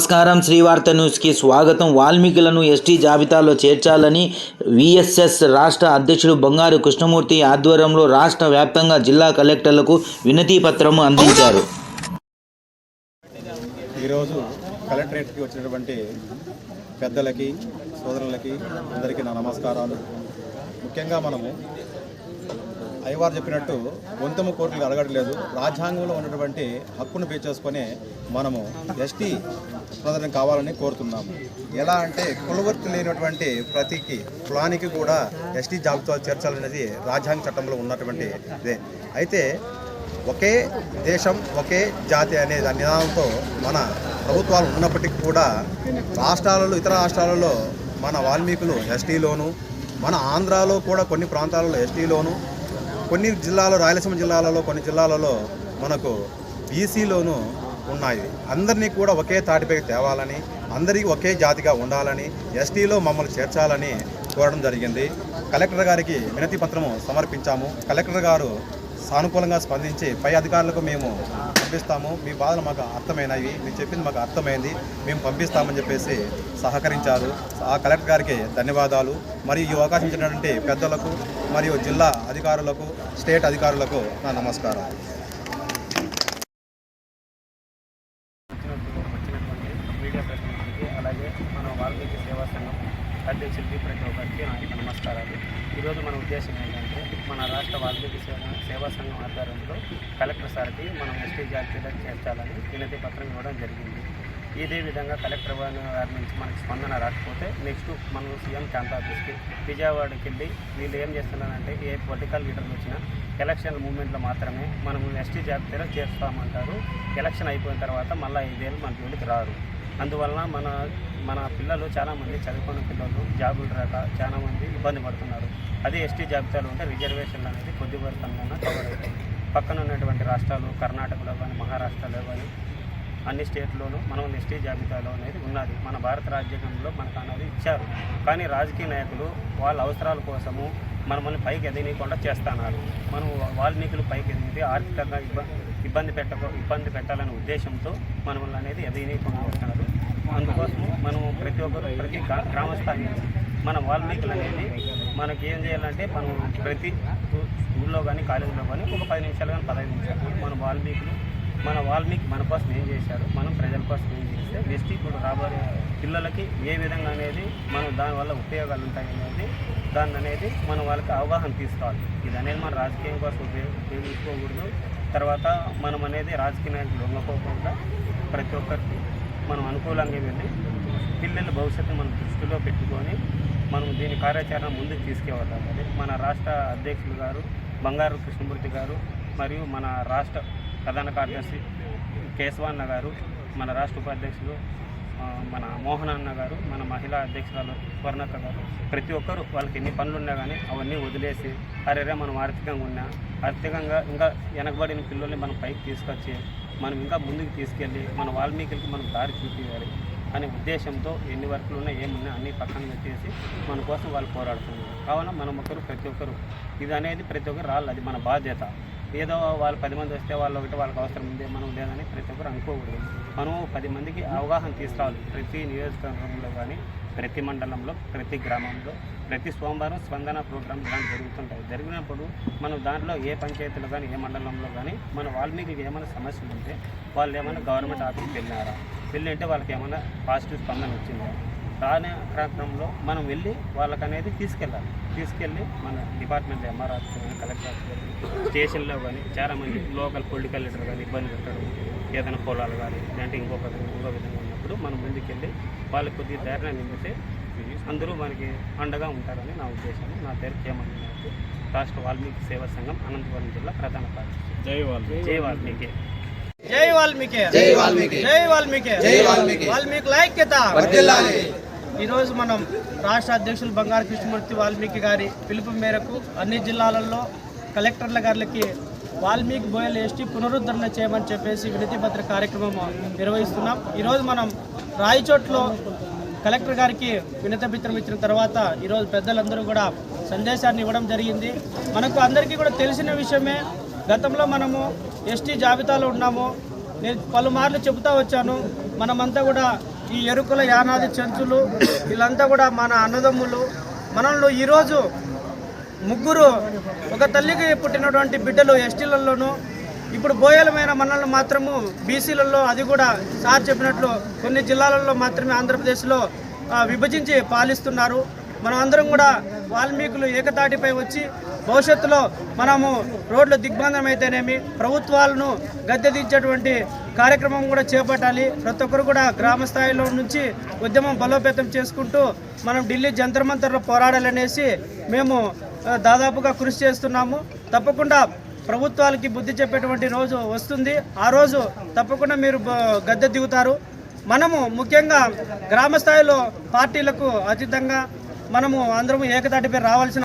నమస్కారం. శ్రీవార్త న్యూస్కి స్వాగతం. వాల్మీకులను ఎస్టీ జాబితాలో చేర్చాలని విఎస్ఎస్ రాష్ట్ర అధ్యక్షుడు బంగారు కృష్ణమూర్తి ఆధ్వర్యంలో రాష్ట్ర వ్యాప్తంగా జిల్లా కలెక్టర్లకు వినతి పత్రము అందించారు. ఈరోజు కలెక్టరేట్కి వచ్చినటువంటి పెద్దలకి సోదరులకి అందరికీ నా నమస్కారాలు. ముఖ్యంగా మనము అయ్యవారు చెప్పినట్టు గొంతమ కోర్టులు అడగట్లేదు. రాజ్యాంగంలో ఉన్నటువంటి హక్కును పే చేసుకొని మనము ఎస్టీ ప్రజలను కావాలని కోరుతున్నాము. ఎలా అంటే కులవర్తి లేనటువంటి ప్రతికి కులానికి కూడా ఎస్టీ జాబితా చేర్చాలనేది రాజ్యాంగ చట్టంలో ఉన్నటువంటి ఇదే. అయితే ఒకే దేశం ఒకే జాతి అనే దాని నినాదంతో మన ప్రభుత్వాలు ఉన్నప్పటికీ కూడా రాష్ట్రాలలో ఇతర రాష్ట్రాలలో మన వాల్మీకులు ఎస్టీలోను మన ఆంధ్రాలో కూడా కొన్ని ప్రాంతాలలో ఎస్టీలోను కొన్ని జిల్లాలో రాయలసీమ జిల్లాలలో కొన్ని జిల్లాలలో మనకు బీసీలోను ఉన్నాయి. అందరినీ కూడా ఒకే తాటిపై తేవాలని అందరికీ ఒకే జాతిగా ఉండాలని ఎస్టీలో మమ్మల్ని చేర్చాలని కోరడం జరిగింది. కలెక్టర్ గారికి వినతి పత్రము సమర్పించాము. కలెక్టర్ గారు సానుకూలంగా స్పందించి పై అధికారులకు మేము పంపిస్తాము. మీ బాధలు మాకు అర్థమైనవి. మీరు చెప్పింది మాకు అర్థమైంది. మేము పంపిస్తామని చెప్పేసి సహకరించారు. ఆ కలెక్టర్ గారికి ధన్యవాదాలు. మరియు ఈ అవకాశం ఇచ్చినటువంటి పెద్దలకు మరియు జిల్లా అధికారులకు స్టేట్ అధికారులకు నా నమస్కారం వచ్చినట్టు వచ్చినటువంటి మీడియా ప్రతినిధులకి అలాగే మన వాల్మీకి సేవా సంఘం అధ్యక్షులకి ప్రతి ఒక్కరికి నాకు నమస్కారాలు. ఈరోజు మన ఉద్దేశం ఏంటంటే మన రాష్ట్ర వాల్మీకి సేవ సేవా సంఘం ఆధ్వర్యంలో కలెక్టర్ సార్కి మనం ఎస్టీ జాతీయులకు చేర్చాలని వినతి పత్రం ఇవ్వడం జరిగింది. ఇదే విధంగా కలెక్టర్ గారి నుంచి మనకి స్పందన రాకపోతే నెక్స్ట్ మనం సీఎం క్యాంప్ ఆఫీస్కి విజయవాడకి వెళ్ళి వీళ్ళు ఏం చేస్తున్నారంటే ఏ పొలిటికల్ లీడర్లు వచ్చినా ఎలక్షన్ మూమెంట్లో మాత్రమే మనం ఎస్టీ జాబితాలో చేస్తామంటారు ఎలక్షన్ అయిపోయిన తర్వాత మళ్ళీ ఐదేళ్ళు మన జోలికి రారు. అందువలన మన మన పిల్లలు చాలామంది చదువుకున్న పిల్లలు జాబులు రాక చాలామంది ఇబ్బంది పడుతున్నారు. అదే ఎస్టీ జాబితాలో ఉంటే రిజర్వేషన్లు అనేది కొద్ది వరకు కవర్ అవుతాయి. పక్కన ఉన్నటువంటి రాష్ట్రాలు కర్ణాటకలో కానీ మహారాష్ట్రలో కానీ అన్ని స్టేట్లోనూ మనం ఎస్టీ జాబితాలో అనేది ఉన్నది. మన భారత రాజ్యాంగంలో మనకు అనేది ఇచ్చారు. కానీ రాజకీయ నాయకులు వాళ్ళ అవసరాల కోసము మనల్ని పైకి ఎదగనీయకుండా చేస్తున్నారు. మనం వాల్మీకులు పైకి ఎదిగితే ఆర్థికంగా ఇబ్బంది ఇబ్బంది పెట్టక ఇబ్బంది పెట్టాలనే ఉద్దేశంతో మనల్ని అనేది ఎదగనీయకుండా అందుకోసం మనం ప్రతి ఒక్కరు ప్రతి గ్రా- గ్రామ స్థాయి మన వాల్మీకులు అనేది మనకి ఏం చేయాలంటే మనం ప్రతి స్కూల్లో కానీ కాలేజీలో కానీ ఒక పది నిమిషాలు కానీ పదహైదు నిమిషాలు మన వాల్మీకులు మన వాల్మీకి మన కోసం ఏం చేశారు మనం ప్రజల కోసం ఏం చేస్తే బెస్ట్ ఇప్పుడు రాబోయే పిల్లలకి ఏ విధంగా అనేది మనం దానివల్ల ఉపయోగాలు ఉంటాయి అనేది దాన్ని అనేది మనం వాళ్ళకి అవగాహన తీసుకోవాలి. ఇది అనేది మన రాజకీయం కోసం ఉపయోగించుకోకూడదు. తర్వాత మనం అనేది రాజకీయ నాయకులు లొంగకోకుండా ప్రతి ఒక్కరికి మనం అనుకూలంగా వెళ్ళి పిల్లల భవిష్యత్తు మనం దృష్టిలో పెట్టుకొని మనం దీని కార్యాచరణ ముందుకు తీసుకెళ్ళాలి మన రాష్ట్ర అధ్యక్షులు గారు బంగారు కృష్ణమూర్తి గారు మరియు మన రాష్ట్ర ప్రధాన కార్యదర్శి కేశవాన్న గారు మన రాష్ట్ర ఉపాధ్యక్షులు మన మోహన్ అన్న గారు మన మహిళా అధ్యక్షురాలు స్వర్ణక్క గారు. ప్రతి ఒక్కరు వాళ్ళకి ఎన్ని పనులు ఉన్నా కానీ అవన్నీ వదిలేసి అరేరే మనం ఆర్థికంగా ఉన్నా ఆర్థికంగా ఇంకా వెనకబడిన పిల్లల్ని మనం పైకి తీసుకొచ్చి మనం ఇంకా ముందుకు తీసుకెళ్ళి మన వాల్మీకులకి మనం దారి చూపించాలి అనే ఉద్దేశంతో ఎన్ని వర్కులు ఉన్నా ఏమున్నా అన్నీ పక్కన పెట్టేసి మన కోసం వాళ్ళు పోరాడుతున్నారు. కావున మనం ఒకరు ప్రతి ఒక్కరు ఇది అనేది ప్రతి ఒక్కరు రాళ్ళు అది మన బాధ్యత. ఏదో వాళ్ళు పది మంది వస్తే వాళ్ళు ఒకటి వాళ్ళకి అవసరం ఉంది మనం లేదని ప్రతి ఒక్కరు అనుకోకూడదు. మనం పది మందికి అవగాహన తీసుకురావాలి. ప్రతి నియోజకవర్గంలో కానీ ప్రతి మండలంలో ప్రతి గ్రామంలో ప్రతి సోమవారం స్పందన ప్రోగ్రామ్ కానీ జరుగుతుంటాయి. జరిగినప్పుడు మనం దాంట్లో ఏ పంచాయతీలో కానీ ఏ మండలంలో కానీ మన వాల్మీకి ఏమైనా సమస్యలు ఉంటే వాళ్ళు ఏమైనా గవర్నమెంట్ ఆఫీస్కి వెళ్ళినారా? వెళ్ళి అంటే వాళ్ళకి ఏమైనా పాజిటివ్ స్పందన వచ్చిందా? రాని క్రమంలో మనం వెళ్ళి వాళ్ళకి అనేది తీసుకెళ్ళాలి. తీసుకెళ్ళి మన డిపార్ట్మెంట్ ఎంఆర్ ఆఫీస్ కానీ కలెక్టర్ ఆఫీస్ కానీ స్టేషన్లో కానీ చాలామంది లోకల్ పొలిటికల్ లీడర్ కానీ ఇబ్బంది పెట్టడం ఏదైనా పొలాలు కానీ లేదంటే ఇంకొక విధంగా ఇంకో విధంగా ఉన్నప్పుడు మనం ముందుకెళ్ళి వాళ్ళకి కొద్దిగా ధైర్యం నింపితే అందరూ మనకి అండగా ఉంటారని నా ఉద్దేశం నా పేరు నాయక్. రాష్ట్ర వాల్మీకి సేవా సంఘం అనంతపురం జిల్లా ప్రధాన కార్యదర్శి. జై వాల్మీకి. జై వాల్మీకి. జై వాల్మీకి. జై వాల్మీకి. జై వాల్మీకి. జై వాల్మీకి. వాల్మీకి ఐక్యత ఈరోజు మనం రాష్ట్ర అధ్యక్షులు బంగారు కృష్ణమూర్తి వాల్మీకి గారి పిలుపు మేరకు అన్ని జిల్లాలలో కలెక్టర్ల గారికి వాల్మీకి బోయల్ ఎస్టీ పునరుద్ధరణ చేయమని చెప్పేసి వినతిపత్ర కార్యక్రమం నిర్వహిస్తున్నాం. ఈరోజు మనం రాయచోట్లో కలెక్టర్ గారికి వినతిపత్రం ఇచ్చిన తర్వాత ఈరోజు పెద్దలందరూ కూడా సందేశాన్ని ఇవ్వడం జరిగింది. మనకు అందరికీ కూడా తెలిసిన విషయమే గతంలో మనము ఎస్టీ జాబితాలో ఉన్నాము. నేను పలుమార్లు చెబుతా వచ్చాను. మనమంతా కూడా ఈ ఎరుకుల యానాది చెంచులు వీళ్ళంతా కూడా మన అన్నదమ్ములు. మనల్ని ఈరోజు ముగ్గురు ఒక తల్లికి పుట్టినటువంటి బిడ్డలు ఎస్టీలలోనూ ఇప్పుడు బోయలమైన మనల్ని మాత్రము బీసీలలో అది కూడా సార్ చెప్పినట్లు కొన్ని జిల్లాలలో మాత్రమే ఆంధ్రప్రదేశ్లో విభజించి పాలిస్తున్నారు. మనం అందరం కూడా వాల్మీకులు ఏకతాటిపై వచ్చి భవిష్యత్తులో మనము రోడ్ల దిగ్బంధనం అయితేనేమి ప్రభుత్వాలను గద్దెదించేటువంటి కార్యక్రమం కూడా చేపట్టాలి. ప్రతి ఒక్కరు కూడా గ్రామ స్థాయిలో నుంచి ఉద్యమం బలోపేతం చేసుకుంటూ మనం ఢిల్లీ జంతర్ మంతర్లో పోరాడాలనేసి మేము దాదాపుగా కృషి చేస్తున్నాము. తప్పకుండా ప్రభుత్వాలకి బుద్ధి చెప్పేటువంటి రోజు వస్తుంది. ఆ రోజు తప్పకుండా మీరు గద్దె దిగుతారు. మనము ముఖ్యంగా గ్రామ స్థాయిలో పార్టీలకు అతీతంగా మనము అందరము ఏకతాటిపై రావాల్సిన